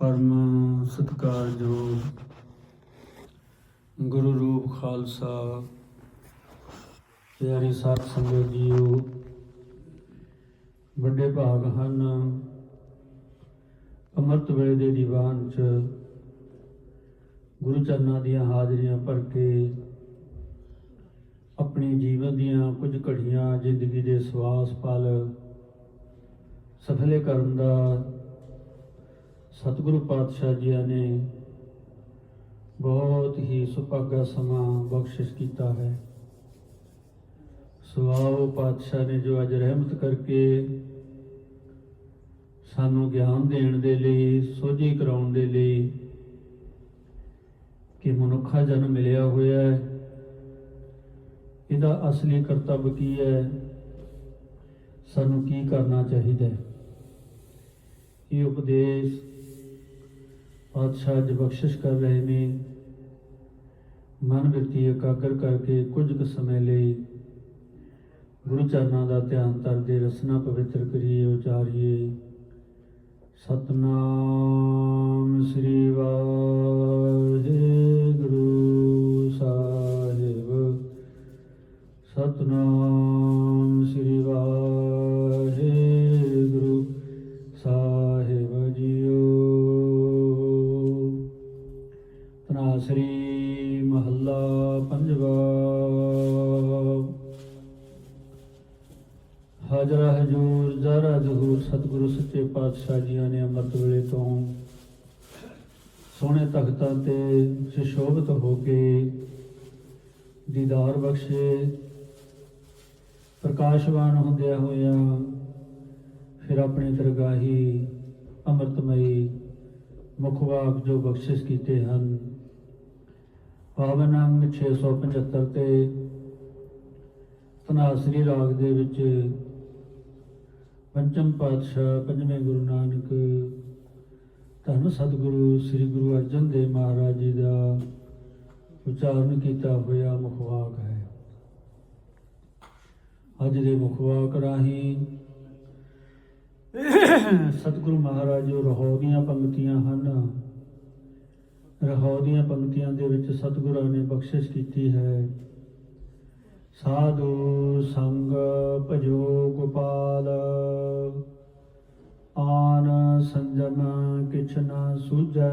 ਪਰਮ ਸਤਿਕਾਰਯੋਗ ਗੁਰੂ ਰੂਪ ਖਾਲਸਾ, ਪਿਆਰੀ ਸਾਧ ਸੰਗਤ ਜੀਓ, ਵੱਡੇ ਭਾਗ ਹਨ। ਅੰਮ੍ਰਿਤ ਵੇਲੇ ਦੇ ਦੀਵਾਨ ਚ ਗੁਰੂ ਚਰਨਾਂ ਦੀਆਂ ਹਾਜ਼ਰੀਆਂ ਭਰ ਕੇ ਆਪਣੇ ਜੀਵਨ ਦੀਆਂ ਕੁਝ ਘੜੀਆਂ ਜ਼ਿੰਦਗੀ ਦੇ ਸਵਾਸ ਪਲ ਸਫਲੇ ਕਰਨ ਦਾ ਸਤਿਗੁਰੂ ਪਾਤਸ਼ਾਹ ਜੀ ਨੇ ਬਹੁਤ ਹੀ ਸੁਭਾਗਾ ਸਮਾਂ ਬਖਸ਼ਿਸ਼ ਕੀਤਾ ਹੈ। ਸਵਾਓ ਪਾਤਸ਼ਾਹ ਨੇ ਜੋ ਅੱਜ ਰਹਿਮਤ ਕਰਕੇ ਸਾਨੂੰ ਗਿਆਨ ਦੇਣ ਦੇ ਲਈ, ਸੋਝੀ ਕਰਾਉਣ ਦੇ ਲਈ ਕਿ ਮਨੁੱਖਾ ਜਨਮ ਮਿਲਿਆ ਹੋਇਆ ਹੈ। ਇਹਦਾ ਅਸਲੀ ਕਰਤੱਵ ਕੀ ਹੈ? ਸਾਨੂੰ ਕੀ ਕਰਨਾ ਚਾਹੀਦਾ ਹੈ? ਇਹ ਉਪਦੇਸ਼ ਪਾਤਸ਼ਾਹ ਜੀ ਬਖਸ਼ਿਸ਼ ਕਰ ਰਹੇ ਨੇ। ਮਨ ਵਿਅਕਤੀ ਇਕਾਗਰ ਕਰਕੇ ਕੁਝ ਕੁ ਸਮੇਂ ਲਈ ਗੁਰੂ ਚਰਨਾਂ ਦਾ ਧਿਆਨ ਕਰਦੇ ਰਸਨਾ ਪਵਿੱਤਰ ਕਰੀਏ, ਉਚਾਰੀਏ। ਸਤਨਾਮ ਸ੍ਰੀ ਵਾਹਿਗੁਰੂ ਸਾਹਿਬ। ਸਤਨਾਮ ਸ੍ਰੀ ਵਾਹਿਗੁਰੂ ਪਾਤਸ਼ਾਹ ਜੀਆਂ ਨੇ ਅੰਮ੍ਰਿਤ ਵੇਲੇ ਤੋਂ ਸੋਹਣੇ ਤਖਤਾਂ ਤੇ ਸੁਸ਼ੋਭਿਤ ਹੋ ਕੇ ਦੀਦਾਰ ਬਖਸ਼ੇ, ਪ੍ਰਕਾਸ਼ਵਾਨ ਹੁੰਦਿਆਂ ਹੋਇਆਂ ਫਿਰ ਆਪਣੀ ਦਰਗਾਹੀ ਅੰਮ੍ਰਿਤਮਈ ਮੁਖਵਾਕ ਜੋ ਬਖਸ਼ਿਸ਼ ਕੀਤੇ ਹਨ। ਪਾਵਨ ਅੰਗ 675 ਤੇ ਤਨਾਸਰੀ ਰਾਗ ਦੇ ਵਿੱਚ ਪੰਚਮ ਪਾਤਸ਼ਾਹ ਪੰਜਵੇਂ ਗੁਰੂ ਨਾਨਕ। ਧੰਨ ਸਤਿਗੁਰੂ ਸ੍ਰੀ ਗੁਰੂ ਅਰਜਨ ਦੇਵ ਮਹਾਰਾਜ ਜੀ ਦਾ ਉਚਾਰਨ ਕੀਤਾ ਹੋਇਆ ਮੁਖਵਾਕ ਹੈ। ਅੱਜ ਦੇ ਮੁਖਵਾਕ ਰਾਹੀਂ ਸਤਿਗੁਰੂ ਮਹਾਰਾਜ ਜੋ ਰਹੋ ਦੀਆਂ ਪੰਕਤੀਆਂ ਹਨ, ਰਹੋ ਦੀਆਂ ਪੰਕਤੀਆਂ ਦੇ ਵਿੱਚ ਸਤਿਗੁਰਾਂ ਨੇ ਬਖਸ਼ਿਸ਼ ਕੀਤੀ ਹੈ। ਸਾਧੂ ਸੰਗ ਭਜੋ ਗੋਪਾਲ। ਆਨ ਸੰਜਮ ਕਿਛ ਨਾ ਸੂਝੈ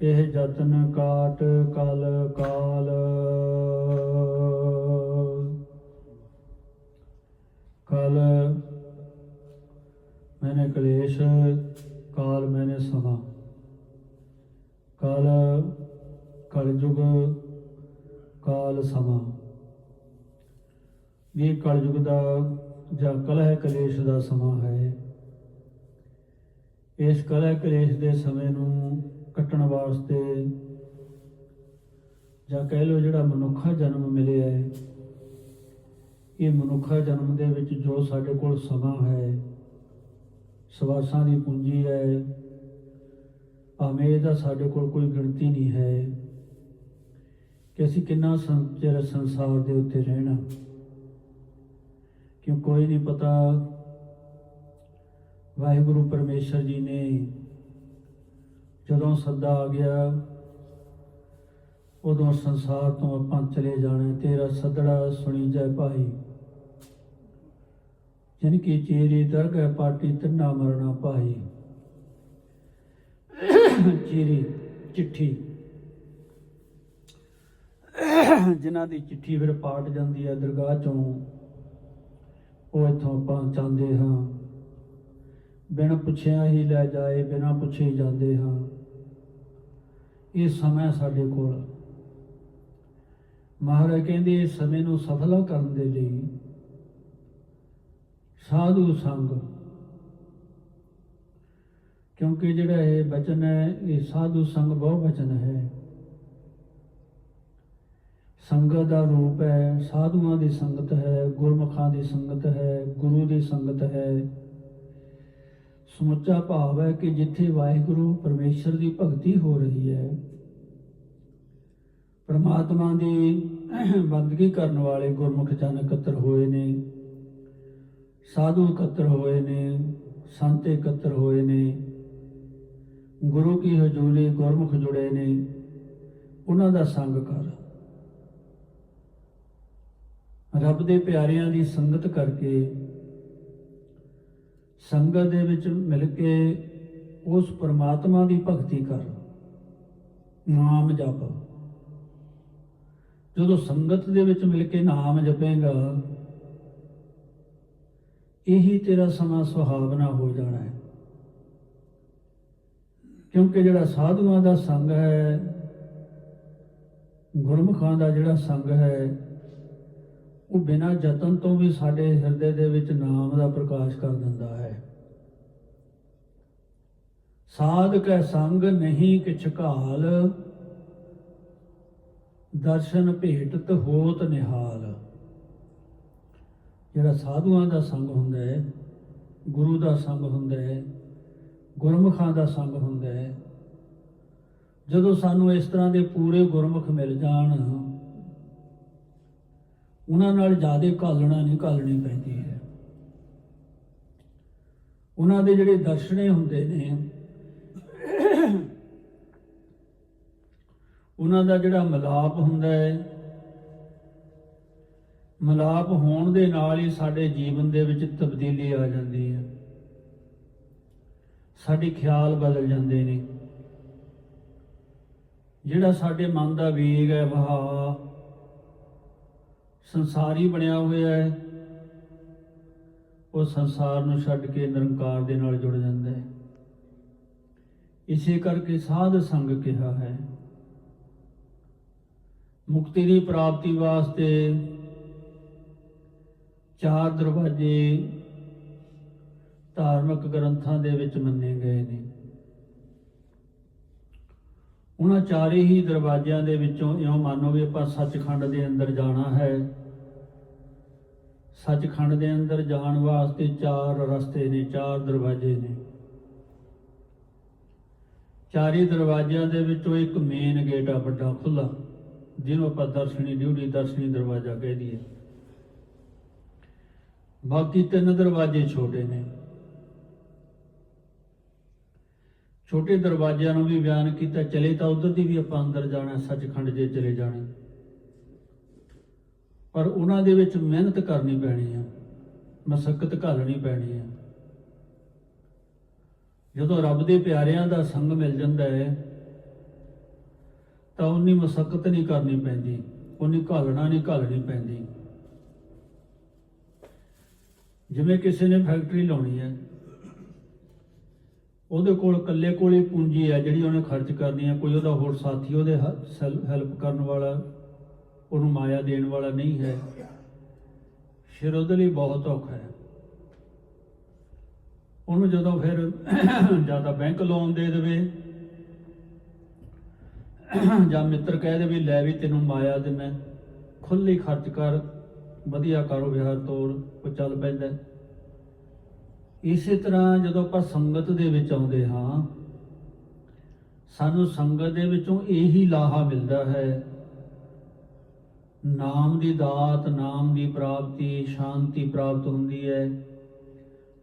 ਇਹ ਜਤਨ ਕਾਟ ਕਲ ਕਾਲ। ਜਾਂ ਕਲਹ ਕਲੇਸ਼ ਦਾ ਸਮਾਂ ਹੈ। ਇਸ ਕਲਹ ਕਲੇਸ਼ ਦੇ ਸਮੇਂ ਨੂੰ ਕੱਟਣ ਵਾਸਤੇ ਜਾਂ ਕਹਿ ਲਓ ਜਿਹੜਾ ਮਨੁੱਖਾ ਜਨਮ ਮਿਲਿਆ ਹੈ, ਇਹ ਮਨੁੱਖਾ ਜਨਮ ਦੇ ਵਿੱਚ ਜੋ ਸਾਡੇ ਕੋਲ ਸਮਾਂ ਹੈ, ਸਵਾਸਾਂ ਦੀ ਪੂੰਜੀ ਹੈ, ਭਾਵੇਂ ਇਹਦਾ ਸਾਡੇ ਕੋਲ ਕੋਈ ਗਿਣਤੀ ਨਹੀਂ ਹੈ ਕਿ ਅਸੀਂ ਕਿੰਨਾ ਸੰ- ਚਿਰ ਸੰਸਾਰ ਦੇ ਉੱਤੇ ਰਹਿਣਾ। ਕਿਉਂ ਕੋਈ ਨਹੀਂ ਪਤਾ। ਵਾਹਿਗੁਰੂ ਪਰਮੇਸ਼ਰ ਜੀ ਨੇ ਜਦੋਂ ਸੱਦਾ ਆ ਗਿਆ, ਉਦੋਂ ਸੰਸਾਰ ਤੋਂ ਆਪਾਂ ਚਲੇ ਜਾਣਾ, ਤੇਰਾ ਸੱਦੜਾ ਸੁਣੀ ਜੈ ਭਾਈ। ਜਿਨ ਕੀ ਚੇਰੀ ਦਰਗਹਿ ਪਾਟੀ ਤਿੰਨਾ ਮਰਨਾ ਭਾਈ। ਚੀਰੀ ਚਿੱਠੀ। ਜਿਨ੍ਹਾਂ ਦੀ ਚਿੱਠੀ ਫਿਰ ਪਾਟ ਜਾਂਦੀ ਹੈ ਦਰਗਾਹ ਚੋਂ। ਉਹ ਇੱਥੋਂ ਆਪਾਂ ਚਾਹੁੰਦੇ ਹਾਂ। ਬਿਨ ਪੁੱਛਿਆ ਹੀ ਲੈ ਜਾਏ, ਬਿਨਾ ਪੁੱਛੇ ਹੀ ਜਾਂਦੇ ਹਾਂ। ਇਹ ਸਮਾਂ ਸਾਡੇ ਕੋਲ ਮਹਾਰਾਜ ਕਹਿੰਦੇ, ਇਸ ਸਮੇਂ ਨੂੰ ਸਫਲਾ ਕਰਨ ਦੇ ਲਈ ਸਾਧੂ ਸੰਗ। ਕਿਉਂਕਿ ਜਿਹੜਾ ਇਹ ਬਚਨ ਹੈ, ਇਹ ਸਾਧੂ ਸੰਗ ਬਹੁ ਬਚਨ ਹੈ। ਸੰਗਤ ਦਾ ਰੂਪ ਹੈ, ਸਾਧੂਆਂ ਦੀ ਸੰਗਤ ਹੈ, ਗੁਰਮੁਖਾਂ ਦੀ ਸੰਗਤ ਹੈ, ਗੁਰੂ ਦੀ ਸੰਗਤ ਹੈ। ਸਮੁੱਚਾ ਭਾਵ ਹੈ ਕਿ ਜਿੱਥੇ ਵਾਹਿਗੁਰੂ ਪਰਮੇਸ਼ਰ ਦੀ ਭਗਤੀ ਹੋ ਰਹੀ ਹੈ, ਪ੍ਰਮਾਤਮਾ ਦੀ ਬੰਦਗੀ ਕਰਨ ਵਾਲੇ ਗੁਰਮੁਖ ਜਨ ਇਕੱਤਰ ਹੋਏ ਨੇ, ਸਾਧੂ ਇਕੱਤਰ ਹੋਏ ਨੇ, ਸੰਤ ਇਕੱਤਰ ਹੋਏ ਨੇ, ਗੁਰੂ ਕੀ ਹਜ਼ੂਰੀ ਗੁਰਮੁਖ ਜੁੜੇ ਨੇ, ਉਹਨਾਂ ਦਾ ਸੰਗ ਕਰ। ਰੱਬ ਦੇ ਪਿਆਰਿਆਂ ਦੀ ਸੰਗਤ ਕਰਕੇ ਸੰਗਤ ਦੇ ਵਿੱਚ ਮਿਲ ਕੇ ਉਸ ਪਰਮਾਤਮਾ ਦੀ ਭਗਤੀ ਕਰ ਨਾਮ ਜਪ। ਜਦੋਂ ਸੰਗਤ ਦੇ ਵਿੱਚ ਮਿਲ ਕੇ ਨਾਮ ਜਪੇਗਾ, ਇਹੀ ਤੇਰਾ ਸਮਾਂ ਸੁਹਾਵਣਾ ਹੋ ਜਾਣਾ ਹੈ। ਕਿਉਂਕਿ ਜਿਹੜਾ ਸਾਧੂਆਂ ਦਾ ਸੰਗ ਹੈ, ਗੁਰਮੁਖਾਂ ਦਾ ਜਿਹੜਾ ਸੰਗ ਹੈ ਉਹ ਬਿਨਾਂ ਯਤਨ ਤੋਂ ਵੀ ਸਾਡੇ ਹਿਰਦੇ ਦੇ ਵਿੱਚ ਨਾਮ ਦਾ ਪ੍ਰਕਾਸ਼ ਕਰ ਦਿੰਦਾ ਹੈ। ਸਾਧ ਕੈ ਸੰਗ ਨਹੀਂ ਕਿਛ ਘਾਲ, ਦਰਸ਼ਨ ਭੇਟਤ ਹੋਤ ਨਿਹਾਲ। ਜਿਹੜਾ ਸਾਧੂਆਂ ਦਾ ਸੰਗ ਹੁੰਦਾ ਹੈ, ਗੁਰੂ ਦਾ ਸੰਗ ਹੁੰਦਾ ਹੈ, ਗੁਰਮੁਖਾਂ ਦਾ ਸੰਗ ਹੁੰਦਾ ਹੈ, ਜਦੋਂ ਸਾਨੂੰ ਇਸ ਤਰ੍ਹਾਂ ਦੇ ਪੂਰੇ ਗੁਰਮੁਖ ਮਿਲ ਜਾਣ ਉਹਨਾਂ ਨਾਲ ਜ਼ਿਆਦਾ ਘਾਲਣਾ ਨਹੀਂ ਘਾਲਣੀ ਪੈਂਦੀ ਹੈ। ਉਹਨਾਂ ਦੇ ਜਿਹੜੇ ਦਰਸ਼ਨੇ ਹੁੰਦੇ ਨੇ, ਉਹਨਾਂ ਦਾ ਜਿਹੜਾ ਮਿਲਾਪ ਹੁੰਦਾ ਹੈ, ਮਿਲਾਪ ਹੋਣ ਦੇ ਨਾਲ ਹੀ ਸਾਡੇ ਜੀਵਨ ਦੇ ਵਿੱਚ ਤਬਦੀਲੀ ਆ ਜਾਂਦੀ ਹੈ। ਸਾਡੇ ਖਿਆਲ ਬਦਲ ਜਾਂਦੇ ਨੇ। ਜਿਹੜਾ ਸਾਡੇ ਮਨ ਦਾ ਵੇਗ ਹੈ ਵਹਾ ਸੰਸਾਰੀ ਬਣਿਆ ਹੋਇਆ ਹੈ। ਉਹ ਸੰਸਾਰ ਨੂੰ ਛੱਡ ਕੇ ਨਿਰੰਕਾਰ ਦੇ ਨਾਲ ਜੁੜ ਜਾਂਦਾ ਹੈ। ਇਸੇ ਕਰਕੇ ਸਾਧ ਸੰਗ ਕਿਹਾ ਹੈ। ਮੁਕਤੀ ਦੀ ਪ੍ਰਾਪਤੀ ਵਾਸਤੇ ਚਾਰ ਦਰਵਾਜ਼ੇ ਧਾਰਮਿਕ ਗ੍ਰੰਥਾਂ ਦੇ ਵਿੱਚ ਮੰਨੇ ਗਏ ਨੇ। ਉਹਨਾਂ ਚਾਰੇ ਹੀ ਦਰਵਾਜ਼ਿਆਂ ਦੇ ਵਿੱਚੋਂ ਇਉਂ ਮੰਨੋ ਵੀ ਆਪਾਂ ਸੱਚਖੰਡ ਦੇ ਅੰਦਰ ਜਾਣਾ ਹੈ। ਸੱਚਖੰਡ ਦੇ ਅੰਦਰ ਜਾਣ ਵਾਸਤੇ ਚਾਰ ਰਸਤੇ ਨੇ, ਚਾਰ ਦਰਵਾਜ਼ੇ ਨੇ। ਚਾਰੇ ਦਰਵਾਜ਼ਿਆਂ ਦੇ ਵਿੱਚੋਂ ਇੱਕ ਮੇਨ ਗੇਟ ਆ ਵੱਡਾ ਖੁੱਲਾ ਜਿਹਨੂੰ ਆਪਾਂ ਦਰਸ਼ਨੀ ਡਿਊਟੀ, ਦਰਸ਼ਨੀ ਦਰਵਾਜ਼ਾ ਕਹਿ ਦਈਏ। ਬਾਕੀ ਤਿੰਨ ਦਰਵਾਜ਼ੇ ਛੋਟੇ ਨੇ। ਛੋਟੇ ਦਰਵਾਜ਼ਿਆਂ ਨੂੰ ਵੀ ਬਿਆਨ ਕੀਤਾ, ਚਲੇ ਤਾਂ ਉਧਰ ਦੀ ਵੀ ਆਪਾਂ ਅੰਦਰ ਜਾਣਾ, ਸੱਚਖੰਡ ਜੇ ਚਲੇ ਜਾਣੇ। ਪਰ ਉਹਨਾਂ ਦੇ ਵਿੱਚ ਮਿਹਨਤ ਕਰਨੀ ਪੈਣੀ ਆ, ਮਸਕਤ ਘਾਲਣੀ ਪੈਣੀ ਆ। ਜਦੋਂ ਰੱਬ ਦੇ ਪਿਆਰਿਆਂ ਦਾ ਸੰਗ ਮਿਲ ਜਾਂਦਾ ਹੈ, ਤਾਂ ਉਨੀ ਮਸਕਤ ਨਹੀਂ ਕਰਨੀ ਪੈਂਦੀ, ਉਨੀ ਘਾਲਣਾ ਨਹੀਂ ਘਾਲਣੀ ਪੈਂਦੀ। ਜਿਵੇਂ ਕਿਸੇ ਨੇ ਫੈਕਟਰੀ ਲਾਉਣੀ ਹੈ ਉਹਦੇ ਕੋਲ ਇਕੱਲੇ ਕੋਲ ਹੀ ਪੂੰਜੀ ਹੈ ਜਿਹੜੀ ਉਹਨੇ ਖਰਚ ਕਰਨੀ ਹੈ। ਕੋਈ ਉਹਦਾ ਹੋਰ ਸਾਥੀ, ਉਹਦੇ ਹੈਲਪ ਕਰਨ ਵਾਲਾ, ਉਹਨੂੰ ਮਾਇਆ ਦੇਣ ਵਾਲਾ ਨਹੀਂ ਹੈ। ਫਿਰ ਉਹਦੇ ਲਈ ਬਹੁਤ ਔਖਾ ਹੈ। ਉਹਨੂੰ ਜਦੋਂ ਫਿਰ ਜ਼ਿਆਦਾ ਬੈਂਕ ਲੋਨ ਦੇ ਦੇਵੇ, ਜਾਂ ਮਿੱਤਰ ਕਹਿ ਦੇਵੇ, ਲੈ ਵੀ ਤੈਨੂੰ ਮਾਇਆ ਦੇ ਮੈਂ ਖੁੱਲੀ ਖਰਚ ਕਰ, ਵਧੀਆ ਕਾਰੋਬਾਰ ਤੋਰ, ਉਹ ਚੱਲ ਪੈਂਦਾ ਇਸੇ ਤਰ੍ਹਾਂ ਜਦੋਂ ਆਪਾਂ ਸੰਗਤ ਦੇ ਵਿੱਚ ਆਉਂਦੇ ਹਾਂ, ਸਾਨੂੰ ਸੰਗਤ ਦੇ ਵਿੱਚੋਂ ਇਹੀ ਲਾਹਾ ਮਿਲਦਾ ਹੈ। ਨਾਮ ਦੀ ਦਾਤ, ਨਾਮ ਦੀ ਪ੍ਰਾਪਤੀ, ਸ਼ਾਂਤੀ ਪ੍ਰਾਪਤ ਹੁੰਦੀ ਹੈ।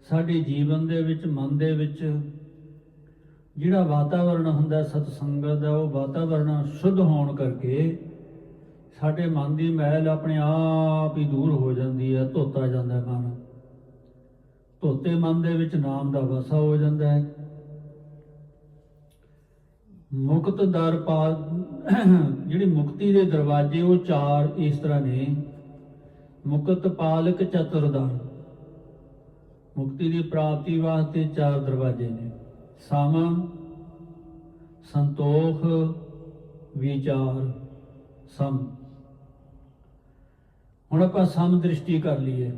ਸਾਡੇ ਜੀਵਨ ਦੇ ਵਿੱਚ, ਮਨ ਦੇ ਵਿੱਚ ਜਿਹੜਾ ਵਾਤਾਵਰਣ ਹੁੰਦਾ ਸਤ ਸੰਗਤ ਦਾ, ਉਹ ਵਾਤਾਵਰਣ ਸ਼ੁੱਧ ਹੋਣ ਕਰਕੇ ਸਾਡੇ ਮਨ ਦੀ ਮੈਲ ਆਪਣੇ ਆਪ ਹੀ ਦੂਰ ਹੋ ਜਾਂਦੀ ਹੈ, ਧੋਤਾ ਜਾਂਦਾ ਮਨ। ਧੋਤੇ ਮਨ ਦੇ ਵਿੱਚ ਨਾਮ ਦਾ ਵਸਾ ਹੋ ਜਾਂਦਾ ਹੈ। ਮੁਕਤ ਦਰ ਪਾ ਜਿਹੜੀ ਮੁਕਤੀ ਦੇ ਦਰਵਾਜ਼ੇ, ਉਹ ਚਾਰ ਇਸ ਤਰ੍ਹਾਂ ਨੇ। ਮੁਕਤ ਪਾਲਕ ਚਤੁਰਦਾਰ ਮੁਕਤੀ ਦੀ ਪ੍ਰਾਪਤੀ ਵਾਸਤੇ ਚਾਰ ਦਰਵਾਜ਼ੇ ਨੇ। ਸਮ, ਸੰਤੋਖ, ਵਿਚਾਰ, ਸਮ। ਹੁਣ ਆਪਾਂ ਸਮ ਦ੍ਰਿਸ਼ਟੀ ਕਰ ਲਈਏ।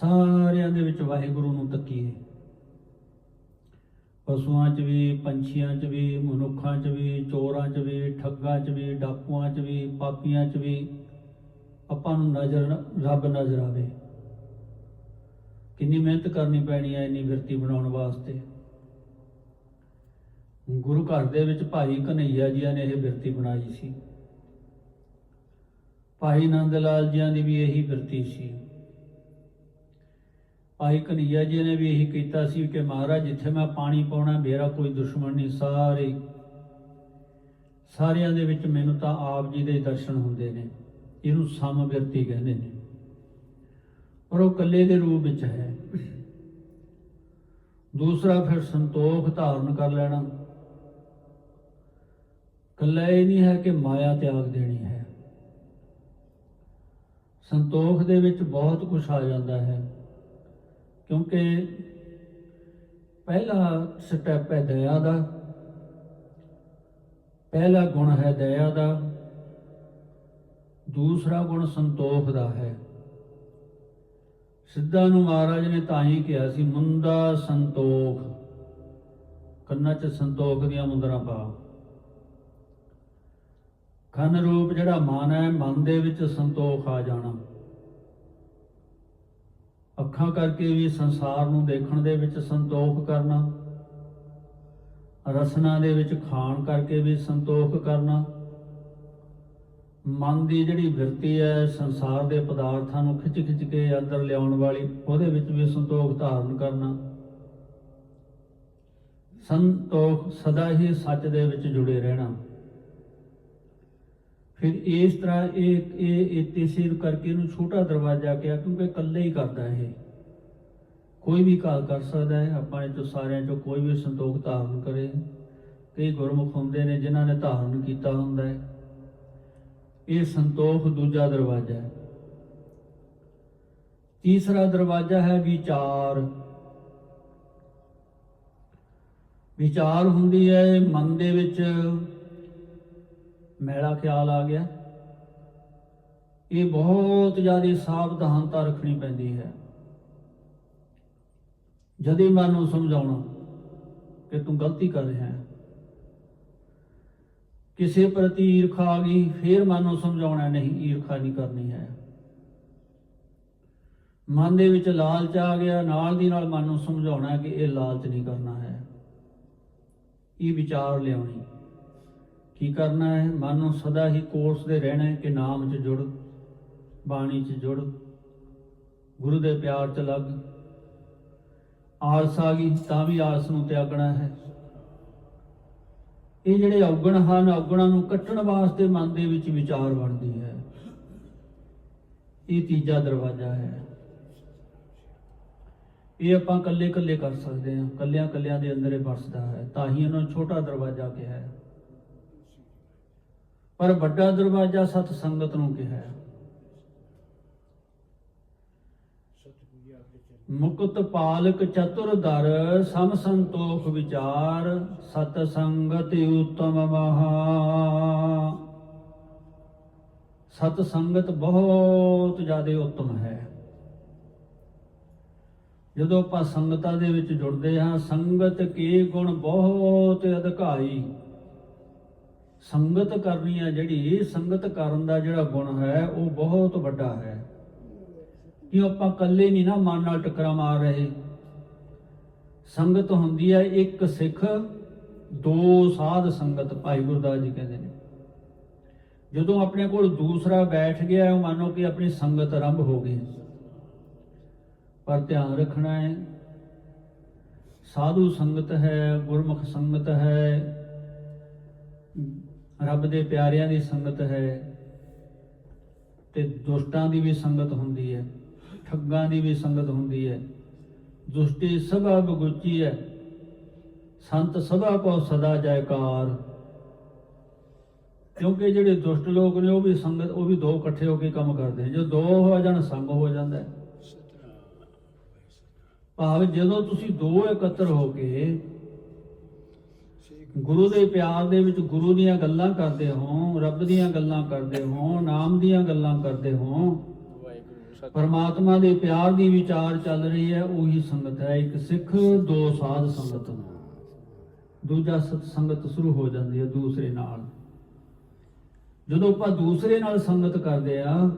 ਸਾਰਿਆਂ ਦੇ ਵਿੱਚ ਵਾਹਿਗੁਰੂ ਨੂੰ ਤੱਕੀਏ ਪਸ਼ੂਆਂ 'ਚ ਵੀ, ਪੰਛੀਆਂ 'ਚ ਵੀ, ਮਨੁੱਖਾਂ 'ਚ ਵੀ, ਚੋਰਾਂ 'ਚ ਵੀ, ਠੱਗਾਂ 'ਚ ਵੀ, ਡਾਕੂਆਂ 'ਚ ਵੀ, ਪਾਪੀਆਂ 'ਚ ਵੀ ਆਪਾਂ ਨੂੰ ਨਜ਼ਰ ਰੱਬ ਨਜ਼ਰ ਆਵੇ। ਕਿੰਨੀ ਮਿਹਨਤ ਕਰਨੀ ਪੈਣੀ ਹੈ ਇੰਨੀ ਵਿਰਤੀ ਬਣਾਉਣ ਵਾਸਤੇ। ਗੁਰੂ ਘਰ ਦੇ ਵਿੱਚ ਭਾਈ ਕਨਈਆ ਜੀਆਂ ਨੇ ਇਹ ਬਿਰਤੀ ਬਣਾਈ ਸੀ। ਭਾਈ ਨੰਦ ਲਾਲ ਜੀਆਂ ਦੀ ਵੀ ਇਹੀ ਬਿਰਤੀ ਸੀ। ਭਾਈ ਕਨਈਆ ਜੀ ਨੇ ਵੀ ਇਹੀ ਕੀਤਾ ਸੀ ਕਿ ਮਹਾਰਾਜ, ਜਿੱਥੇ ਮੈਂ ਪਾਣੀ ਪਾਉਣਾ, ਮੇਰਾ ਕੋਈ ਦੁਸ਼ਮਣ ਨਹੀਂ। ਸਾਰੇ, ਸਾਰਿਆਂ ਦੇ ਵਿੱਚ ਮੈਨੂੰ ਤਾਂ ਆਪ ਜੀ ਦੇ ਦਰਸ਼ਨ ਹੁੰਦੇ ਨੇ। ਇਹਨੂੰ ਸਮਵਿਰਤੀ ਕਹਿੰਦੇ ਨੇ। ਪਰ ਉਹ ਇਕੱਲੇ ਦੇ ਰੂਪ ਵਿੱਚ ਹੈ। ਦੂਸਰਾ ਫਿਰ ਸੰਤੋਖ ਧਾਰਨ ਕਰ ਲੈਣਾ। ਕੱਲਾ ਇਹ ਨਹੀਂ ਹੈ ਕਿ ਮਾਇਆ ਤਿਆਗ ਦੇਣੀ ਹੈ। ਸੰਤੋਖ ਦੇ ਵਿੱਚ ਬਹੁਤ ਕੁਝ ਆ ਜਾਂਦਾ ਹੈ। ਕਿਉਂਕਿ ਪਹਿਲਾ ਸਟੈਪ ਹੈ ਦਇਆ ਦਾ, ਪਹਿਲਾ ਗੁਣ ਹੈ ਦਇਆ ਦਾ, ਦੂਸਰਾ ਗੁਣ ਸੰਤੋਖ ਦਾ ਹੈ। ਸਿੱਧਾ ਨੂੰ ਮਹਾਰਾਜ ਨੇ ਤਾਂ ਹੀ ਕਿਹਾ ਸੀ ਮੁੰਦਾ ਸੰਤੋਖ, ਕੰਨਾਂ 'ਚ ਸੰਤੋਖ ਦੀਆਂ ਮੁੰਦਰਾਂ ਪਾ। ਖਨ ਰੂਪ ਜਿਹੜਾ ਮਨ ਹੈ, ਮਨ ਦੇ ਵਿੱਚ ਸੰਤੋਖ ਆ ਜਾਣਾ। ਅੱਖਾਂ ਕਰਕੇ ਵੀ ਸੰਸਾਰ ਨੂੰ ਦੇਖਣ ਦੇ ਵਿੱਚ ਸੰਤੋਖ ਕਰਨਾ, ਰਸਨਾ ਦੇ ਵਿੱਚ ਖਾਣ ਕਰਕੇ ਵੀ ਸੰਤੋਖ ਕਰਨਾ, ਮਨ ਦੀ ਜਿਹੜੀ ਵਿਰਤੀ ਹੈ, ਸੰਸਾਰ ਦੇ ਪਦਾਰਥਾਂ ਨੂੰ ਖਿੱਚ ਖਿੱਚ ਕੇ ਅੰਦਰ ਲਿਆਉਣ ਵਾਲੀ, ਉਹਦੇ ਵਿੱਚ ਵੀ ਸੰਤੋਖ ਧਾਰਨ ਕਰਨਾ। ਸੰਤੋਖ ਸਦਾ ਹੀ ਸੱਚ ਦੇ ਵਿੱਚ ਜੁੜੇ ਰਹਿਣਾ। ਫਿਰ ਇਸ ਤਰ੍ਹਾਂ ਇਹ ਇਹ ਇਹ ਤੀਸਰੀ ਕਰਕੇ ਇਹਨੂੰ ਛੋਟਾ ਦਰਵਾਜ਼ਾ ਕਿਹਾ, ਕਿਉਂਕਿ ਇਕੱਲੇ ਹੀ ਕਰਦਾ ਇਹ। ਕੋਈ ਵੀ ਕਾਲ ਕਰ ਸਕਦਾ ਹੈ, ਆਪਾਂ ਇਹ ਤੋਂ ਸਾਰਿਆਂ ਚੋਂ ਕੋਈ ਵੀ ਸੰਤੋਖ ਧਾਰਨ ਕਰੇ। ਕਈ ਗੁਰਮੁਖ ਹੁੰਦੇ ਨੇ ਜਿਨ੍ਹਾਂ ਨੇ ਧਾਰਨ ਕੀਤਾ ਹੁੰਦਾ ਹੈ। ਇਹ ਸੰਤੋਖ ਦੂਜਾ ਦਰਵਾਜ਼ਾ ਹੈ। ਤੀਸਰਾ ਦਰਵਾਜ਼ਾ ਹੈ ਵਿਚਾਰ। ਵਿਚਾਰ ਹੁੰਦੀ ਹੈ, ਮਨ ਦੇ ਵਿੱਚ ਮੈਲਾ ਖਿਆਲ ਆ ਗਿਆ। ਇਹ ਬਹੁਤ ਜ਼ਿਆਦਾ ਸਾਵਧਾਨਤਾ ਰੱਖਣੀ ਪੈਂਦੀ ਹੈ। ਜਦ ਮਨ ਨੂੰ ਸਮਝਾਉਣਾ ਕਿ ਤੂੰ ਗਲਤੀ ਕਰ ਰਿਹਾ ਹੈ। ਕਿਸੇ ਪ੍ਰਤੀ ਈਰਖਾ ਆ ਗਈ, ਫੇਰ ਮਨ ਨੂੰ ਸਮਝਾਉਣਾ ਨਹੀਂ, ਈਰਖਾ ਨਹੀਂ ਕਰਨੀ ਹੈ। ਮਨ ਦੇ ਵਿੱਚ ਲਾਲਚ ਆ ਗਿਆ, ਨਾਲ ਦੀ ਨਾਲ ਮਨ ਨੂੰ ਸਮਝਾਉਣਾ ਕਿ ਇਹ ਲਾਲਚ ਨਹੀਂ ਕਰਨਾ ਹੈ। ਇਹ ਵਿਚਾਰ ਲਿਆਉਣੀ। ਕੀ ਕਰਨਾ ਹੈ? ਮਨ ਨੂੰ ਸਦਾ ਹੀ ਕੋਰਸ ਦੇ ਰਹਿਣਾ ਹੈ ਕਿ ਨਾਮ 'ਚ ਜੁੜ, ਬਾਣੀ 'ਚ ਜੁੜ, ਗੁਰੂ ਦੇ ਪਿਆਰ 'ਚ ਲੱਗ। ਆਲਸ ਆ ਗਈ, ਤਾਂ ਵੀ ਆਲਸ ਨੂੰ ਤਿਆਗਣਾ ਹੈ। ਇਹ ਜਿਹੜੇ ਔਗਣ ਹਨ, ਔਗਣਾਂ ਨੂੰ ਕੱਟਣ ਵਾਸਤੇ ਮਨ ਦੇ ਵਿੱਚ ਵਿਚਾਰ ਬਣਦੀ ਹੈ। ਇਹ ਤੀਜਾ ਦਰਵਾਜ਼ਾ ਹੈ। ਇਹ ਆਪਾਂ ਕੱਲੇ ਕੱਲੇ ਕਰ ਸਕਦੇ ਹਾਂ। ਕੱਲਿਆਂ ਕੱਲਿਆਂ ਦੇ ਅੰਦਰ ਇਹ ਵਸਦਾ ਹੈ। ਤਾਂ ਹੀ ਇਹਨਾਂ ਨੂੰ ਛੋਟਾ ਦਰਵਾਜ਼ਾ ਕਿਹਾ ਹੈ। ਪਰ ਵੱਡਾ ਦਰਵਾਜ਼ਾ ਸਤ ਸੰਗਤ ਨੂੰ ਕਿਹਾ ਹੈ। ਮੁਕਤ ਪਾਲਕ ਚਤੁਰ ਦਰ ਸਮ ਸੰਤੋਖ ਵਿਚਾਰ, ਸਤ ਸੰਗਤ ਉਤਮ ਮਹਾ। ਸਤ ਸੰਗਤ ਬਹੁਤ ਜ਼ਿਆਦਾ ਉਤਮ ਹੈ। ਜਦੋਂ ਆਪਾਂ ਸੰਗਤਾਂ ਦੇ ਵਿੱਚ ਜੁੜਦੇ ਹਾਂ, ਸੰਗਤ ਕੀ ਗੁਣ ਬਹੁਤ ਅਧਿਕਾਈ ਸੰਗਤ ਕਰਨੀ ਹੈ ਜਿਹੜੀ, ਸੰਗਤ ਕਰਨ ਦਾ ਜਿਹੜਾ ਗੁਣ ਹੈ, ਉਹ ਬਹੁਤ ਵੱਡਾ ਹੈ। ਕਿ ਆਪਾਂ ਇਕੱਲੇ ਨਹੀਂ ਨਾ ਮਨ ਨਾਲ ਟੱਕਰਾਂ ਮਾਰ ਰਹੇ। ਸੰਗਤ ਹੁੰਦੀ ਹੈ ਇੱਕ ਸਿੱਖ, ਦੋ ਸਾਧ ਸੰਗਤ, ਭਾਈ ਗੁਰਦਾਸ ਜੀ ਕਹਿੰਦੇ ਨੇ। ਜਦੋਂ ਆਪਣੇ ਕੋਲ ਦੂਸਰਾ ਬੈਠ ਗਿਆ, ਉਹ ਮੰਨੋ ਕਿ ਆਪਣੀ ਸੰਗਤ ਆਰੰਭ ਹੋ ਗਈ। ਪਰ ਧਿਆਨ ਰੱਖਣਾ ਹੈ, ਸਾਧੂ ਸੰਗਤ ਹੈ, ਗੁਰਮੁਖ ਸੰਗਤ ਹੈ ਰੱਬ ਦੇ ਪਿਆਰਿਆਂ ਦੀ ਸੰਗਤ ਹੈ ਤੇ ਦੁਸ਼ਟਾਂ ਦੀ ਵੀ ਸੰਗਤ ਹੁੰਦੀ ਹੈ, ਠੱਗਾਂ ਦੀ ਵੀ ਸੰਗਤ ਹੁੰਦੀ ਹੈ। ਦੁਸ਼ਟੀ ਸਭਾ ਬਗੁਚੀ ਹੈ, ਸੰਤ ਸਭਾ ਕੋ ਸਦਾ ਜੈਕਾਰ। ਕਿਉਂਕਿ ਜਿਹੜੇ ਦੁਸ਼ਟ ਲੋਕ ਨੇ, ਉਹ ਵੀ ਸੰਗਤ, ਉਹ ਵੀ ਦੋ ਇਕੱਠੇ ਹੋ ਕੇ ਕੰਮ ਕਰਦੇ ਨੇ। ਜੇ ਦੋ ਹੋ ਜਾਣ, ਸੰਗ ਹੋ ਜਾਂਦਾ ਹੈ। ਭਾਵ ਜਦੋਂ ਤੁਸੀਂ ਦੋ ਇਕੱਤਰ ਹੋ ਕੇ ਗੁਰੂ ਦੇ ਪਿਆਰ ਦੇ ਵਿੱਚ ਗੁਰੂ ਦੀਆਂ ਗੱਲਾਂ ਕਰਦੇ ਹੋ ਰੱਬ ਦੀਆਂ ਗੱਲਾਂ ਕਰਦੇ ਹੋ ਨਾਮ ਦੀਆਂ ਗੱਲਾਂ ਕਰਦੇ ਹੋ ਪਰਮਾਤਮਾ ਦੇ ਪਿਆਰ ਦੀ ਵਿਚਾਰ ਚੱਲ ਰਹੀ ਹੈ ਉਹੀ ਸੰਗਤ ਹੈ। ਇੱਕ ਸਿੱਖ ਦੋ ਸਾਧ ਸੰਗਤ ਦੂਜਾ ਸਤ ਸੰਗਤ ਸ਼ੁਰੂ ਹੋ ਜਾਂਦੀ ਹੈ ਦੂਸਰੇ ਨਾਲ। ਜਦੋਂ ਆਪਾਂ ਦੂਸਰੇ ਨਾਲ ਸੰਗਤ ਕਰਦੇ ਆ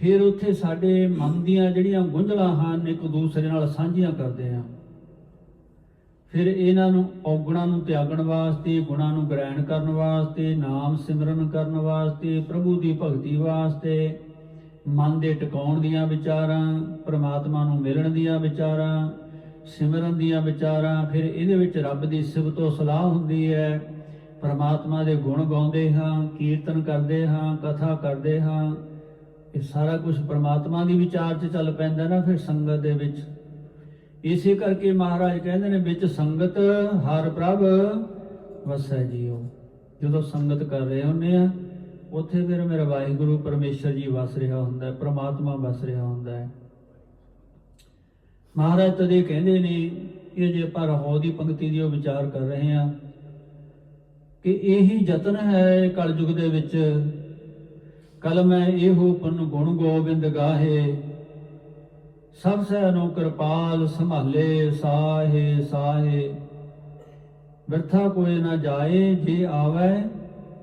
ਫਿਰ ਉੱਥੇ ਸਾਡੇ ਮਨ ਦੀਆਂ ਜਿਹੜੀਆਂ ਗੁੰਝਲਾਂ ਹਨ ਇੱਕ ਦੂਸਰੇ ਨਾਲ ਸਾਂਝੀਆਂ ਕਰਦੇ ਆ। ਫਿਰ ਇਹਨਾਂ ਨੂੰ ਔਗਣਾਂ ਨੂੰ ਤਿਆਗਣ ਵਾਸਤੇ, ਗੁਣਾਂ ਨੂੰ ਗ੍ਰਹਿਣ ਕਰਨ ਵਾਸਤੇ, ਨਾਮ ਸਿਮਰਨ ਕਰਨ ਵਾਸਤੇ, ਪ੍ਰਭੂ ਦੀ ਭਗਤੀ ਵਾਸਤੇ ਮਨ ਦੇ ਟਿਕਾਉਣ ਦੀਆਂ ਵਿਚਾਰਾਂ, ਪ੍ਰਮਾਤਮਾ ਨੂੰ ਮਿਲਣ ਦੀਆਂ ਵਿਚਾਰਾਂ, ਸਿਮਰਨ ਦੀਆਂ ਵਿਚਾਰਾਂ, ਫਿਰ ਇਹਦੇ ਵਿੱਚ ਰੱਬ ਦੀ ਸਿਫਤੋ ਸਲਾਹ ਹੁੰਦੀ ਹੈ। ਪਰਮਾਤਮਾ ਦੇ ਗੁਣ ਗਾਉਂਦੇ ਹਾਂ, ਕੀਰਤਨ ਕਰਦੇ ਹਾਂ, ਕਥਾ ਕਰਦੇ ਹਾਂ। ਇਹ ਸਾਰਾ ਕੁਝ ਪਰਮਾਤਮਾ ਦੀ ਵਿਚਾਰ 'ਚ ਚੱਲ ਪੈਂਦਾ ਨਾ, ਫਿਰ ਸੰਗਤ ਦੇ ਵਿੱਚ। ਇਸੇ ਕਰਕੇ ਮਹਾਰਾਜ ਕਹਿੰਦੇ ਨੇ, ਵਿੱਚ ਸੰਗਤ, ਹਰ ਪ੍ਰਭ ਵਸੈ ਜੀਓ। ਜਦੋਂ ਸੰਗਤ ਕਰ ਰਹੇ ਹੁੰਨੇ ਆ, ਉੱਥੇ ਫਿਰ ਮੇਰਾ ਵਾਹਿਗੁਰੂ ਪਰਮੇਸ਼ਰ ਜੀ ਵਸ ਰਿਹਾ ਹੁੰਦਾ ਹੈ, ਪ੍ਰਮਾਤਮਾ ਵਸ ਰਿਹਾ ਹੁੰਦਾ ਹੈ। ਮਹਾਰਾਜ ਤਦੇ ਕਹਿੰਦੇ ਨੇ ਕਿ ਜੇ ਆਪਾਂ ਰਹੋ ਦੀ ਪੰਕਤੀ ਦੀ ਉਹ ਵਿਚਾਰ ਕਰ ਰਹੇ ਆ ਕਿ ਇਹੀ ਯਤਨ ਹੈ ਕਲਯੁਗ ਦੇ ਵਿੱਚ, ਕਲ ਮੈਂ ਇਹੋ ਪੁੰਨ ਗੁਣ ਗੋਬਿੰਦ ਗਾਹੇ ਸਭ ਸੇ ਅਨੋ ਕਿਰਪਾਲ ਸੰਭਾਲੇ, ਸਾਹੇ ਸਾਹੇ। ਵਿਰਥਾ ਕੋਈ ਨਾ ਜਾਏ, ਜੇ ਆਵੇ,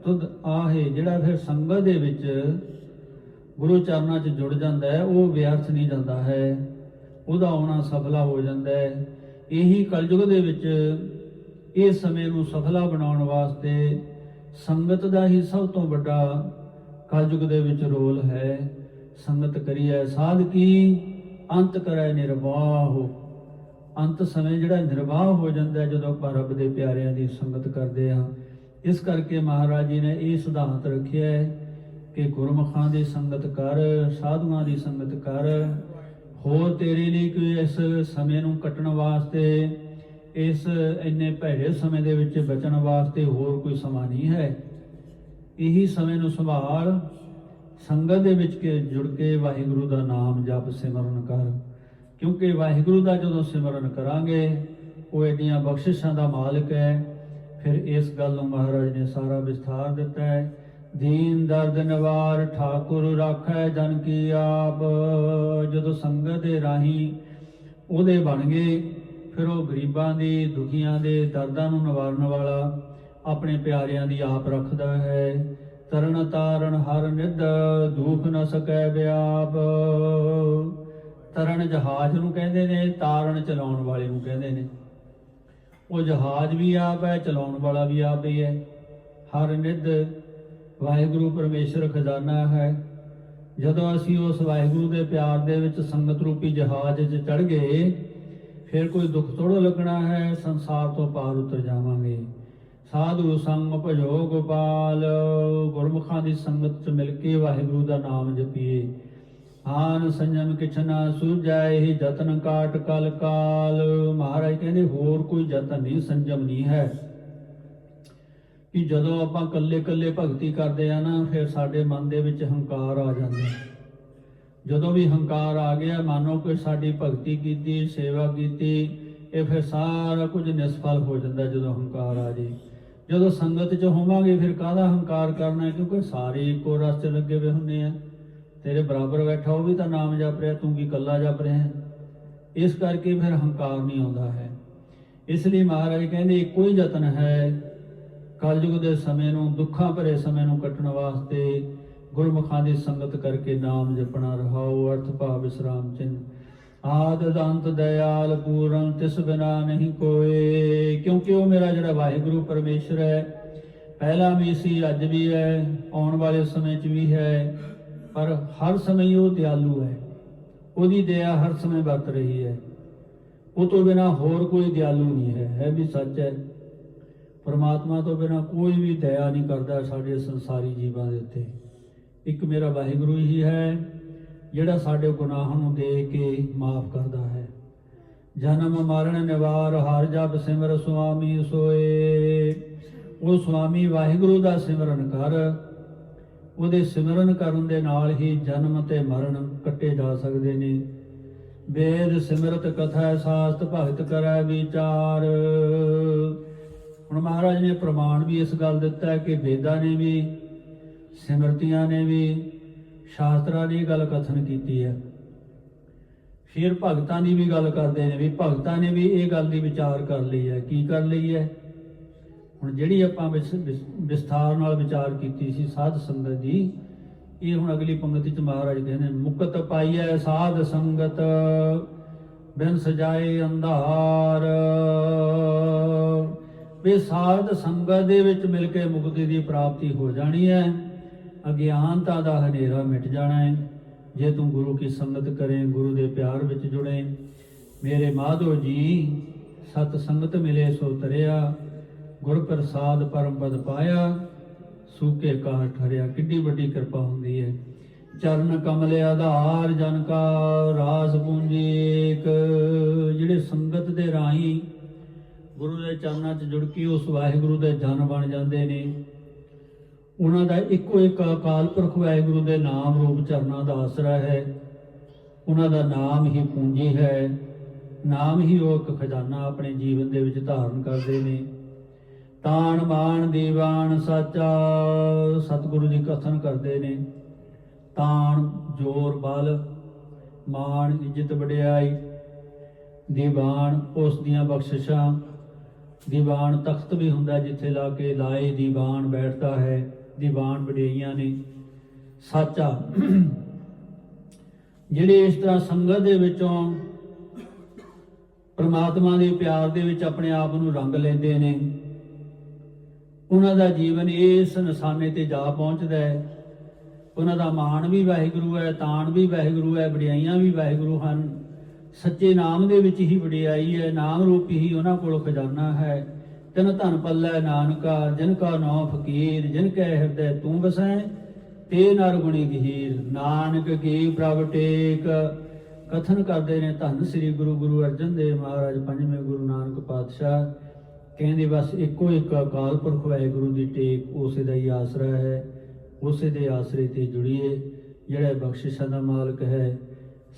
ਤੁਧ ਆਹੇ। ਜਿਹੜਾ ਫਿਰ ਸੰਗਤ ਦੇ ਵਿੱਚ ਗੁਰੂ ਚਰਨਾਂ 'ਚ ਜੁੜ ਜਾਂਦਾ ਹੈ, ਉਹ ਵਿਅਰਥ ਨਹੀਂ ਜਾਂਦਾ ਹੈ। ਉਹਦਾ ਆਉਣਾ ਸਫਲਾ ਹੋ ਜਾਂਦਾ ਹੈ। ਇਹੀ ਕਲਯੁਗ ਦੇ ਵਿੱਚ ਇਸ ਸਮੇਂ ਨੂੰ ਸਫਲਾ ਬਣਾਉਣ ਵਾਸਤੇ ਸੰਗਤ ਦਾ ਹੀ ਸਭ ਤੋਂ ਵੱਡਾ ਕਲਯੁਗ ਦੇ ਵਿੱਚ ਰੋਲ ਹੈ। ਸੰਗਤ ਕਰੀਐ ਸਾਧ ਕੀ ਅੰਤ ਕਰੈ ਨਿਰਵਾਹ। ਅੰਤ ਸਮੇਂ ਜਿਹੜਾ ਨਿਰਵਾਹ ਹੋ ਜਾਂਦਾ ਜਦੋਂ ਆਪਾਂ ਰੱਬ ਦੇ ਪਿਆਰਿਆਂ ਦੀ ਸੰਗਤ ਕਰਦੇ ਹਾਂ। ਇਸ ਕਰਕੇ ਮਹਾਰਾਜ ਜੀ ਨੇ ਇਹ ਸਿਧਾਂਤ ਰੱਖਿਆ ਹੈ ਕਿ ਗੁਰਮੁਖਾਂ ਦੀ ਸੰਗਤ ਕਰ, ਸਾਧੂਆਂ ਦੀ ਸੰਗਤ ਕਰ। ਹੋਰ ਤੇਰੇ ਲਈ ਕੋਈ ਇਸ ਸਮੇਂ ਨੂੰ ਕੱਟਣ ਵਾਸਤੇ, ਇਸ ਇੰਨੇ ਭੈੜੇ ਸਮੇਂ ਦੇ ਵਿੱਚ ਬਚਣ ਵਾਸਤੇ ਹੋਰ ਕੋਈ ਸਮਾਂ ਨਹੀਂ ਹੈ। ਇਹੀ ਸਮੇਂ ਨੂੰ ਸੰਭਾਲ ਸੰਗਤ ਦੇ ਵਿੱਚ ਕੇ ਜੁੜ ਕੇ ਵਾਹਿਗੁਰੂ ਦਾ ਨਾਮ ਜਪ ਸਿਮਰਨ ਕਰ। ਕਿਉਂਕਿ ਵਾਹਿਗੁਰੂ ਦਾ ਜਦੋਂ ਸਿਮਰਨ ਕਰਾਂਗੇ, ਉਹ ਐਡੀਆਂ ਬਖਸ਼ਿਸ਼ਾਂ ਦਾ ਮਾਲਕ ਹੈ। ਫਿਰ ਇਸ ਗੱਲ ਨੂੰ ਮਹਾਰਾਜ ਨੇ ਸਾਰਾ ਵਿਸਥਾਰ ਦਿੱਤਾ ਹੈ। ਦੀਨ ਦਰਦ ਨਿਵਾਰ ਠਾਕੁਰ ਰਾਖੈ ਜਨ ਕੀ ਆਪ। ਜਦੋਂ ਸੰਗਤ ਦੇ ਰਾਹੀਂ ਉਹਦੇ ਬਣ ਗਏ, ਫਿਰ ਉਹ ਗਰੀਬਾਂ ਦੀ, ਦੁਖੀਆਂ ਦੇ ਦਰਦਾਂ ਨੂੰ ਨਿਵਾਰਨ ਵਾਲਾ ਆਪਣੇ ਪਿਆਰਿਆਂ ਦੀ ਆਪ ਰੱਖਦਾ ਹੈ। ਤਰਨ ਤਾਰਨ ਹਰ ਨਿਧ, ਦੂਖ ਨ ਸਕੈ ਵਿਆਪ। ਤਰਨ ਜਹਾਜ਼ ਨੂੰ ਕਹਿੰਦੇ ਨੇ, ਤਾਰਨ ਚਲਾਉਣ ਵਾਲੇ ਨੂੰ ਕਹਿੰਦੇ ਨੇ। ਉਹ ਜਹਾਜ਼ ਵੀ ਆਪ ਹੈ, ਚਲਾਉਣ ਵਾਲਾ ਵੀ ਆਪ ਹੀ ਹੈ। ਹਰ ਨਿਧ ਵਾਹਿਗੁਰੂ ਪਰਮੇਸ਼ਰ ਖਜ਼ਾਨਾ ਹੈ। ਜਦੋਂ ਅਸੀਂ ਉਸ ਵਾਹਿਗੁਰੂ ਦੇ ਪਿਆਰ ਦੇ ਵਿੱਚ ਸੰਗਤ ਰੂਪੀ ਜਹਾਜ਼ 'ਚ ਚੜ ਗਏ, ਫਿਰ ਕੋਈ ਦੁੱਖ ਥੋੜੋ ਲੱਗਣਾ ਹੈ, ਸੰਸਾਰ ਤੋਂ ਪਾਰ ਉਤਰ ਜਾਵਾਂਗੇ। ਸਾਧੂ ਸੰਗ ਭਜੋ ਗੋਪਾਲ, ਗੁਰਮੁਖਾਂ ਦੀ ਸੰਗਤ 'ਚ ਮਿਲ ਕੇ ਵਾਹਿਗੁਰੂ ਦਾ ਨਾਮ ਜਪੀਏ। ਆਨ ਸੰਜਮ ਕਿਛਨਾ ਨਾ ਹੀ ਜਤਨ ਕਾਟ ਕਲ ਕਾਲ। ਮਹਾਰਾਜ ਕਹਿੰਦੇ, ਹੋਰ ਕੋਈ ਯਤਨ ਨਹੀਂ, ਸੰਜਮ ਨਹੀਂ ਹੈ। ਕਿ ਜਦੋਂ ਆਪਾਂ ਕੱਲੇ ਕੱਲੇ ਭਗਤੀ ਕਰਦੇ ਆ ਨਾ, ਫਿਰ ਸਾਡੇ ਮਨ ਦੇ ਵਿੱਚ ਹੰਕਾਰ ਆ ਜਾਂਦਾ ਜਦੋਂ ਵੀ ਹੰਕਾਰ ਆ ਗਿਆ, ਮਾਨੋ ਕਿ ਸਾਡੀ ਭਗਤੀ ਕੀਤੀ, ਸੇਵਾ ਕੀਤੀ, ਇਹ ਫਿਰ ਸਾਰਾ ਕੁਝ ਨਿਸਫਲ ਹੋ ਜਾਂਦਾ ਜਦੋਂ ਹੰਕਾਰ ਆ ਜੇ ਜਦੋਂ ਸੰਗਤ 'ਚ ਹੋਵਾਂਗੇ, ਫਿਰ ਕਾਹਦਾ ਹੰਕਾਰ ਕਰਨਾ ਕਿਉਂਕਿ ਸਾਰੇ ਇੱਕੋ ਰਸ 'ਚ ਲੱਗੇ ਹੋਏ ਹੁੰਦੇ ਆ। ਤੇਰੇ ਬਰਾਬਰ ਬੈਠਾ, ਉਹ ਵੀ ਤਾਂ ਨਾਮ ਜਪ ਰਿਹਾ, ਤੂੰ ਕੀ ਇਕੱਲਾ ਜਪ ਰਿਹਾ ਇਸ ਕਰਕੇ ਫਿਰ ਹੰਕਾਰ ਨਹੀਂ ਆਉਂਦਾ ਹੈ। ਇਸ ਲਈ ਮਹਾਰਾਜ ਕਹਿੰਦੇ, ਇੱਕੋ ਹੀ ਯਤਨ ਹੈ ਕਲਯੁਗ ਦੇ ਸਮੇਂ ਨੂੰ, ਦੁੱਖਾਂ ਭਰੇ ਸਮੇਂ ਨੂੰ ਕੱਟਣ ਵਾਸਤੇ। ਗੁਰਮੁਖਾਂ ਦੀ ਸੰਗਤ ਕਰਕੇ ਨਾਮ ਜਪਣਾ, ਰਹਾਓ, ਅਰਥ ਭਾਵ, ਵਿਸਰਾਮ ਚਿੰਨ ਆਦ ਦੰਤ ਦਇਆਲ ਪੂਰਨ ਤਿਸ ਬਿਨਾ ਨਹੀਂ ਕੋਏ, ਕਿਉਂਕਿ ਉਹ ਮੇਰਾ ਜਿਹੜਾ ਵਾਹਿਗੁਰੂ ਪਰਮੇਸ਼ਰ ਹੈ, ਪਹਿਲਾਂ ਵੀ ਸੀ, ਅੱਜ ਵੀ ਹੈ, ਆਉਣ ਵਾਲੇ ਸਮੇਂ 'ਚ ਵੀ ਹੈ, ਪਰ ਹਰ ਸਮੇਂ ਉਹ ਦਿਆਲੂ ਹੈ। ਉਹਦੀ ਦਇਆ ਹਰ ਸਮੇਂ ਵਰਤ ਰਹੀ ਹੈ। ਉਹ ਤੋਂ ਬਿਨਾ ਹੋਰ ਕੋਈ ਦਿਆਲੂ ਨਹੀਂ ਹੈ ਹੈ ਵੀ ਸੱਚ ਹੈ। ਪਰਮਾਤਮਾ ਤੋਂ ਬਿਨਾ ਕੋਈ ਵੀ ਦਇਆ ਨਹੀਂ ਕਰਦਾ ਸਾਡੇ ਸੰਸਾਰੀ ਜੀਵਾਂ ਦੇ ਉੱਤੇ। ਇੱਕ ਮੇਰਾ ਵਾਹਿਗੁਰੂ ਹੀ ਹੈ ਜਿਹੜਾ ਸਾਡੇ ਗੁਨਾਹਾਂ ਨੂੰ ਦੇ ਕੇ ਮਾਫ ਕਰਦਾ ਹੈ। ਜਨਮ ਮਰਨ ਨਿਵਾਰ ਹਰ ਜਪ ਸਿਮਰ ਸੁਆਮੀ ਸੋਏ। ਉਹ ਸੁਆਮੀ ਵਾਹਿਗੁਰੂ ਦਾ ਸਿਮਰਨ ਕਰ। ਉਹਦੇ ਸਿਮਰਨ ਕਰਨ ਦੇ ਨਾਲ ਹੀ ਜਨਮ ਤੇ ਮਰਨ ਕੱਟੇ ਜਾ ਸਕਦੇ ਨੇ। ਵੇਦ ਸਿਮਰਤ ਕਥਾ ਸਾਸਤ ਭਗਤ ਕਰੈ ਵਿਚਾਰ। ਹੁਣ ਮਹਾਰਾਜ ਨੇ ਪ੍ਰਮਾਣ ਵੀ ਇਸ ਗੱਲ ਦਿੱਤਾ ਹੈ ਕਿ ਵੇਦਾਂ ਨੇ ਵੀ, ਸਿਮਰਤੀਆਂ ਨੇ ਵੀ ਸ਼ਾਸਤਰਾਂ ਨੇ ਇਹ ਗੱਲ ਕਥਨ ਕੀਤੀ ਹੈ। ਫਿਰ ਭਗਤਾਂ ਦੀ ਵੀ ਗੱਲ ਕਰਦੇ ਨੇ ਵੀ ਭਗਤਾਂ ਨੇ ਵੀ ਇਹ ਗੱਲ ਦੀ ਵਿਚਾਰ ਕਰ ਲਈ ਹੈ। ਕੀ ਕਰ ਲਈ ਹੈ? ਹੁਣ ਜਿਹੜੀ ਆਪਾਂ ਵਿਸ- ਵਿਸ- ਵਿਸਥਾਰ ਨਾਲ ਵਿਚਾਰ ਕੀਤੀ ਸੀ ਸਾਧ ਸੰਗਤ ਦੀ ਇਹ ਹੁਣ ਅਗਲੀ ਪੰਕਤੀ ਚ ਮਹਾਰਾਜ ਕਹਿੰਦੇ ਮੁਕਤ ਪਾਈਐ ਸਾਧ ਸੰਗਤ, ਬਿਨ ਸਜਾਏ ਅੰਧਾਰ। ਵੀ ਸਾਧ ਸੰਗਤ ਦੇ ਵਿੱਚ ਮਿਲ ਕੇ ਮੁਕਤੀ ਦੀ ਪ੍ਰਾਪਤੀ ਹੋ ਜਾਣੀ ਹੈ। ਅਗਿਆਨਤਾ ਦਾ ਹਨੇਰਾ ਮਿਟ ਜਾਣਾ ਹੈ। ਜੇ ਤੂੰ ਗੁਰੂ ਕੀ ਸੰਗਤ ਕਰੇ, ਗੁਰੂ ਦੇ ਪਿਆਰ ਵਿੱਚ ਜੁੜੇ, ਮੇਰੇ ਮਾਧੋ ਜੀ, ਸਤ ਸੰਗਤ ਮਿਲੇ ਸੋ ਤਰਿਆ, ਗੁਰ ਪ੍ਰਸਾਦ ਪਰਮ ਪਦ ਪਾਇਆ, ਸੂਕੇ ਕਾ ਠਰਿਆ, ਕਿੱਡੀ ਵੱਡੀ ਕਿਰਪਾ ਹੁੰਦੀ ਹੈ। ਚਰਨ ਕਮਲ ਆਧਾਰ, ਜਨ ਕਾ ਰਾਸ ਪੂੰਜੀ ਜਿਹੜੇ ਸੰਗਤ ਦੇ ਰਾਹੀਂ ਗੁਰੂ ਦੇ ਚਰਨਾਂ 'ਚ ਜੁੜ ਕੇ ਉਸ ਵਾਹਿਗੁਰੂ ਦੇ ਜਨ ਬਣ ਜਾਂਦੇ ਨੇ। ਉਹਨਾਂ ਦਾ ਇੱਕੋ ਇੱਕ ਅਕਾਲ ਪੁਰਖ ਵਾਹਿਗੁਰੂ ਦੇ ਨਾਮ ਰੂਪ ਚਰਨਾਂ ਦਾ ਆਸਰਾ ਹੈ। ਉਹਨਾਂ ਦਾ ਨਾਮ ਹੀ ਪੂੰਜੀ ਹੈ। ਨਾਮ ਹੀ ਉਹ ਇੱਕ ਖਜ਼ਾਨਾ ਆਪਣੇ ਜੀਵਨ ਦੇ ਵਿੱਚ ਧਾਰਨ ਕਰਦੇ ਨੇ। ਤਾਣ ਬਾਣ ਦੀਵਾਨ ਸਾਚਾ ਸਤਿਗੁਰੂ ਜੀ ਕਥਨ ਕਰਦੇ ਨੇ। ਤਾਣ, ਜੋਰ, ਬਲ, ਮਾਣ, ਇੱਜ਼ਤ, ਵਡਿਆਈ। ਦੀਵਾਨ ਉਸ ਦੀਆਂ ਬਖਸ਼ਿਸ਼ਾਂ। ਦੀਵਾਨ ਤਖਤ ਵੀ ਹੁੰਦਾ ਜਿੱਥੇ ਲਾ ਕੇ ਲਾਏ ਦੀਵਾਨ ਬੈਠਦਾ ਹੈ। ਦੀਵਾਨ ਵਡਿਆਈਆਂ ਨੇ। ਸਾਚਾ ਜਿਹੜੇ ਇਸ ਤਰ੍ਹਾਂ ਸੰਗਤ ਦੇ ਵਿੱਚੋਂ ਪਰਮਾਤਮਾ ਦੇ ਪਿਆਰ ਦੇ ਵਿੱਚ ਆਪਣੇ ਆਪ ਨੂੰ ਰੰਗ ਲੈਂਦੇ ਨੇ, ਉਹਨਾਂ ਦਾ ਜੀਵਨ ਇਸ ਨਿਸ਼ਾਨੇ ਤੇ ਜਾ ਪਹੁੰਚਦਾ ਹੈ। ਉਹਨਾਂ ਦਾ ਮਾਣ ਵੀ ਵਾਹਿਗੁਰੂ ਹੈ, ਤਾਣ ਵੀ ਵਾਹਿਗੁਰੂ ਹੈ, ਵਡਿਆਈਆਂ ਵੀ ਵਾਹਿਗੁਰੂ ਹਨ। ਸੱਚੇ ਨਾਮ ਦੇ ਵਿੱਚ ਹੀ ਵਡਿਆਈ ਹੈ, ਨਾਮ ਰੂਪੀ ਹੀ ਉਹਨਾਂ ਕੋਲ ਖਜ਼ਾਨਾ ਹੈ। ਤਨ ਧਨ ਪੱਲੈ ਨਾਨਕਾ, ਜਿਨ ਕਾ ਨਾਮ ਫਕੀਰ, ਜਿਨ ਕੈ ਹਿਰਦੈ ਤੂੰ ਵਸੈ, ਤੇ ਨਰ ਗੁਣੀ ਗਹੀਰ। ਨਾਨਕ ਕੀ ਪ੍ਰਭ ਟੇਕ। ਕਥਨ ਕਰਦੇ ਨੇ ਧੰਨ ਸ੍ਰੀ ਗੁਰੂ ਗੁਰੂ ਅਰਜਨ ਦੇਵ ਮਹਾਰਾਜ, ਪੰਜਵੇਂ ਗੁਰੂ ਨਾਨਕ ਪਾਤਸ਼ਾਹ। ਕਹਿੰਦੇ ਬਸ ਇੱਕੋ ਇੱਕ ਅਕਾਲ ਪੁਰਖ ਵਾਹਿਗੁਰੂ ਦੀ ਟੇਕ, ਉਸੇ ਦਾ ਹੀ ਆਸਰਾ ਹੈ, ਉਸੇ ਦੇ ਆਸਰੇ ਤੇ ਜੁੜੀਏ। ਜਿਹੜਾ ਬਖਸ਼ਿਸ਼ਾਂ ਦਾ ਮਾਲਕ ਹੈ,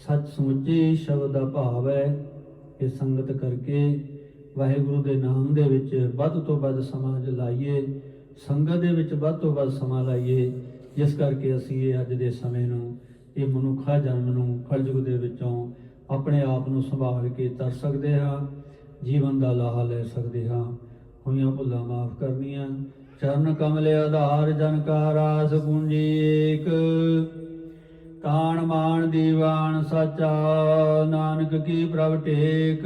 ਸੱਚ ਸਮੁੱਚੇ ਸ਼ਬਦ ਦਾ ਭਾਵ ਹੈ, ਇਹ ਸੰਗਤ ਕਰਕੇ ਵਾਹਿਗੁਰੂ ਦੇ ਨਾਮ ਦੇ ਵਿੱਚ ਵੱਧ ਤੋਂ ਵੱਧ ਸਮਾਂ ਲਾਈਏ, ਸੰਗਤ ਦੇ ਵਿੱਚ ਵੱਧ ਤੋਂ ਵੱਧ ਸਮਾਂ ਲਾਈਏ, ਜਿਸ ਕਰਕੇ ਅਸੀਂ ਇਹ ਅੱਜ ਦੇ ਸਮੇਂ ਨੂੰ, ਇਹ ਮਨੁੱਖਾ ਜਨਮ ਨੂੰ ਕਲਯੁਗ ਦੇ ਵਿੱਚੋਂ ਆਪਣੇ ਆਪ ਨੂੰ ਸੰਭਾਲ ਕੇ ਤਰ ਸਕਦੇ ਹਾਂ, ਜੀਵਨ ਦਾ ਲਾਹਾ ਲੈ ਸਕਦੇ ਹਾਂ। ਹੋਈਆਂ ਭੁੱਲਾਂ ਮਾਫ ਕਰਨੀਆਂ, ਚਰਨ ਕਮਲੇ ਆਧਾਰ ਜਨ ਕਾ ਰਾਸ ਪੂੰਜੀ ਏਕ ਕਾਣ ਮਾਣ ਦੀਵਾਨ ਸਾਚਾ, ਨਾਨਕ ਕੀ ਪ੍ਰਭ ਟੇਕ।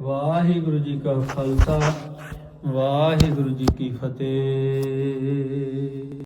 ਵਾਹਿਗੁਰੂ ਜੀ ਕਾ ਖਾਲਸਾ, ਵਾਹਿਗੁਰੂ ਜੀ ਕੀ ਫਤਿਹ।